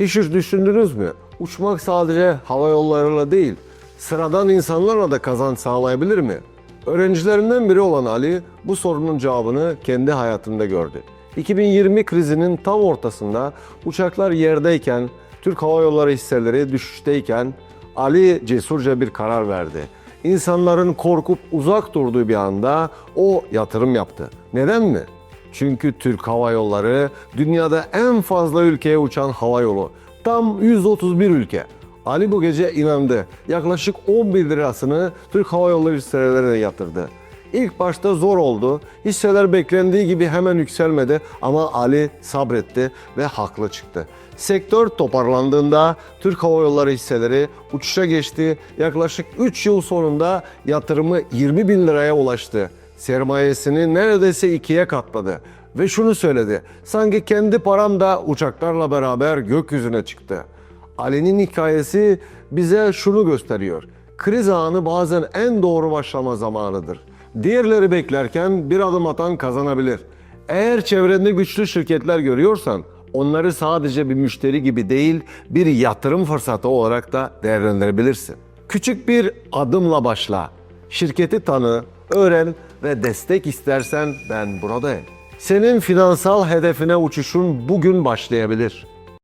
Hiç düşündünüz mü? Uçmak sadece hava yollarıyla değil, sıradan insanlarla da kazanç sağlayabilir mi? Öğrencilerinden biri olan Ali bu sorunun cevabını kendi hayatında gördü. 2020 krizinin tam ortasında uçaklar yerdeyken, Türk Hava Yolları hisseleri düşüşteyken Ali cesurca bir karar verdi. İnsanların korkup uzak durduğu bir anda o yatırım yaptı. Neden mi? Çünkü Türk Hava Yolları dünyada en fazla ülkeye uçan hava yolu. Tam 131 ülke. Ali bu gece inandı. Yaklaşık 11 lirasını Türk Hava Yolları hisselerine yatırdı. İlk başta zor oldu. Hisseler beklendiği gibi hemen yükselmedi ama Ali sabretti ve haklı çıktı. Sektör toparlandığında Türk Hava Yolları hisseleri uçuşa geçti. Yaklaşık 3 yıl sonunda yatırımı 20 bin liraya ulaştı. Sermayesini neredeyse ikiye katladı. Ve şunu söyledi. Sanki kendi param da uçaklarla beraber gökyüzüne çıktı. Ali'nin hikayesi bize şunu gösteriyor. Kriz anı bazen en doğru başlama zamanıdır. Diğerleri beklerken bir adım atan kazanabilir. Eğer çevrende güçlü şirketler görüyorsan onları sadece bir müşteri gibi değil bir yatırım fırsatı olarak da değerlendirebilirsin. Küçük bir adımla başla. Şirketi tanı, öğren ve destek istersen ben buradayım. Senin finansal hedefine uçuşun bugün başlayabilir.